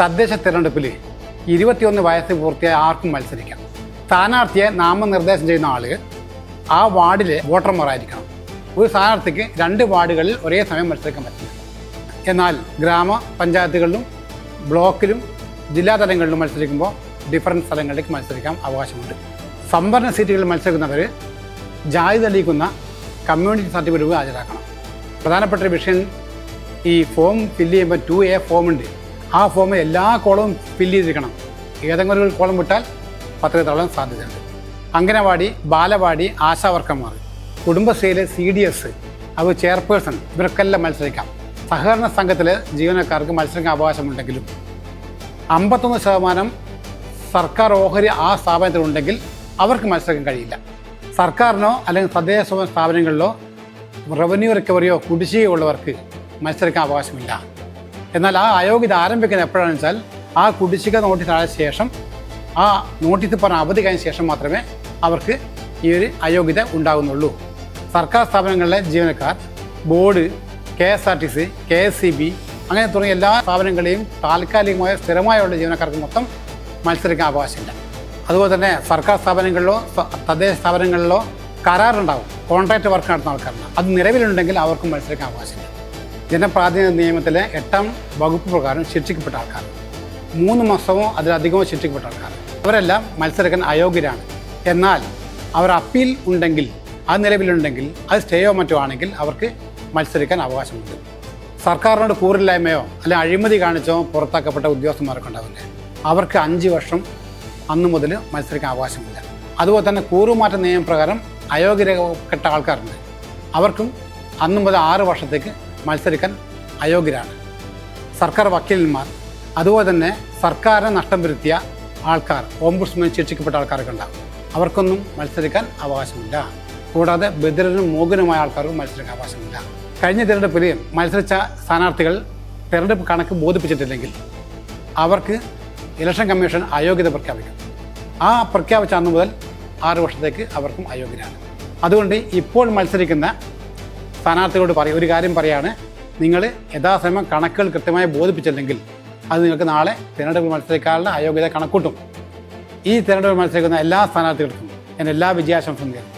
തദ്ദേശ തിരഞ്ഞെടുപ്പിൽ ഇരുപത്തിയൊന്ന് വയസ്സ് പൂർത്തിയായ ആർക്കും മത്സരിക്കാം. സ്ഥാനാർത്ഥിയെ നാമനിർദ്ദേശം ചെയ്യുന്ന ആളുകൾ ആ വാർഡിലെ വോട്ടർമാരായിരിക്കണം ഒരു സ്ഥാനാർത്ഥിക്ക് രണ്ട് വാർഡുകളിൽ ഒരേ സമയം മത്സരിക്കാൻ പറ്റില്ല. എന്നാൽ ഗ്രാമപഞ്ചായത്തുകളിലും ബ്ലോക്കിലും ജില്ലാ തലങ്ങളിലും മത്സരിക്കുമ്പോൾ ഡിഫറന്റ് സ്ഥലങ്ങളിലേക്ക് മത്സരിക്കാൻ അവകാശമുണ്ട്. സംവരണ സീറ്റുകളിൽ മത്സരിക്കുന്നവർ ജാതി തെളിയിക്കുന്ന കമ്മ്യൂണിറ്റി സർട്ടിഫിക്കറ്റ് ഹാജരാക്കണം. പ്രധാനപ്പെട്ട ഒരു വിഷയം ഈ ഫോം ഫില്ല് ചെയ്യുമ്പോൾ ടു എ ഫോം ഉണ്ട്. ആ ഫോമിൽ എല്ലാ കോളവും ഫില്ല് ചെയ്തിരിക്കണം. ഏതെങ്കിലും ഒരു കോളം വിട്ടാൽ പത്രിക തള്ളാൻ സാധ്യതയുണ്ട്. അംഗനവാടി ബാലവാടി ആശാവർക്കന്മാർ കുടുംബശ്രീയിലെ സി ഡി എസ് അത് ചെയർപേഴ്സൺ ഇവർക്കെല്ലാം മത്സരിക്കാം. സഹകരണ സംഘത്തിലെ ജീവനക്കാർക്ക് മത്സരിക്കാൻ അവകാശമുണ്ടെങ്കിലും അമ്പത്തൊന്ന് ശതമാനം സർക്കാർ ഓഹരി ആ സ്ഥാപനത്തിലുണ്ടെങ്കിൽ അവർക്ക് മത്സരിക്കാൻ കഴിയില്ല. സർക്കാരിനോ അല്ലെങ്കിൽ തദ്ദേശ സ്ഥാപനങ്ങളിലോ റവന്യൂ റിക്കവറിയോ കുടിശ്ശികയോ ഉള്ളവർക്ക് മത്സരിക്കാൻ അവകാശമില്ല. എന്നാൽ ആ അയോഗ്യത ആരംഭിക്കുന്നത് എപ്പോഴാണെന്ന് വെച്ചാൽ ആ കുടിശ്ശിക നോട്ടീസ് ആയ ശേഷം ആ നോട്ടീസ് പറഞ്ഞ അവധി കഴിഞ്ഞ ശേഷം മാത്രമേ അവർക്ക് ഈ ഒരു അയോഗ്യത ഉണ്ടാകുന്നുള്ളൂ. സർക്കാർ സ്ഥാപനങ്ങളിലെ ജീവനക്കാർ board K S R T C K S C B അങ്ങനെ തുടങ്ങിയ എല്ലാ സ്ഥാപനങ്ങളെയും താൽക്കാലികമായ സ്ഥിരമായുള്ള ജീവനക്കാർക്ക് മൊത്തം മത്സരിക്കാൻ അവകാശമില്ല അതുപോലെ തന്നെ സർക്കാർ സ്ഥാപനങ്ങളിലോ തദ്ദേശ സ്ഥാപനങ്ങളിലോ കരാറുണ്ടാവും. കോൺട്രാക്ട് വർക്ക് നടത്തുന്ന ആൾക്കാരുണ്ട്. അത് നിലവിലുണ്ടെങ്കിൽ അവർക്കും മത്സരിക്കാൻ അവകാശമില്ല ജനപ്രാതിനിധ്യ നിയമത്തിലെ എട്ടാം വകുപ്പ് പ്രകാരം ശിക്ഷിക്കപ്പെട്ട ആൾക്കാർ. മൂന്ന് മാസമോ അതിലധികമോ ശിക്ഷിക്കപ്പെട്ട ആൾക്കാർ. അവരെല്ലാം മത്സരിക്കാൻ അയോഗ്യരാണ്. എന്നാൽ അവർ അപ്പീൽ ഉണ്ടെങ്കിൽ അത് നിലവിലുണ്ടെങ്കിൽ അത് സ്റ്റേയോ മറ്റോ ആണെങ്കിൽ അവർക്ക് മത്സരിക്കാൻ അവകാശമുണ്ട്. സർക്കാരിനോട് കൂറില്ലായ്മയോ അല്ലെ അഴിമതി കാണിച്ചോ പുറത്താക്കപ്പെട്ട ഉദ്യോഗസ്ഥന്മാരൊക്കെ ഉണ്ടാവില്ല? അവർക്ക് അഞ്ച് വർഷം അന്ന് മുതൽ മത്സരിക്കാൻ അവകാശമില്ല. അതുപോലെ തന്നെ കൂറുമാറ്റ നിയമപ്രകാരം അയോഗ്യരപ്പെട്ട ആൾക്കാരുണ്ട്. അവർക്കും അന്ന് മുതൽ ആറ് വർഷത്തേക്ക് മത്സരിക്കാൻ അയോഗ്യരാണ്. സർക്കാർ വക്കീലന്മാർ അതുപോലെ തന്നെ സർക്കാരിനെ നഷ്ടം വരുത്തിയ ആൾക്കാർ ഓംബുഡ്സ്മാൻ ശിക്ഷിക്കപ്പെട്ട ആൾക്കാരൊക്കെ ഉണ്ടാകും അവർക്കൊന്നും മത്സരിക്കാൻ അവകാശമില്ല. കൂടാതെ ബദിരനും മോഹനുമായ ആൾക്കാർക്കും മത്സരിക്കാൻ അവകാശമില്ല. കഴിഞ്ഞ തിരഞ്ഞെടുപ്പിൽ മത്സരിച്ച സ്ഥാനാർത്ഥികൾ തിരഞ്ഞെടുപ്പ് കണക്ക് ബോധിപ്പിച്ചിട്ടില്ലെങ്കിൽ അവർക്ക് ഇലക്ഷൻ കമ്മീഷൻ അയോഗ്യത പ്രഖ്യാപിക്കും. ആ പ്രഖ്യാപിച്ച അന്ന് മുതൽ ആറ് വർഷത്തേക്ക് അവർക്കും അയോഗ്യരാണ്. അതുകൊണ്ട് ഇപ്പോൾ മത്സരിക്കുന്ന സ്ഥാനാർത്ഥികളോട് പറയും ഒരു കാര്യം പറയാണ്. നിങ്ങൾ യഥാസമയം കണക്കുകൾ കൃത്യമായി ബോധിപ്പിച്ചില്ലെങ്കിൽ അത് നിങ്ങൾക്ക് നാളെ തിരഞ്ഞെടുപ്പ് മത്സരിക്കാനുള്ള അയോഗ്യത കണക്കൂട്ടും. ഈ തിരഞ്ഞെടുപ്പ് മത്സരിക്കുന്ന എല്ലാ സ്ഥാനാർത്ഥികൾക്കും ഞാൻ എല്ലാ വിജയാശംസയും നേരുന്നു.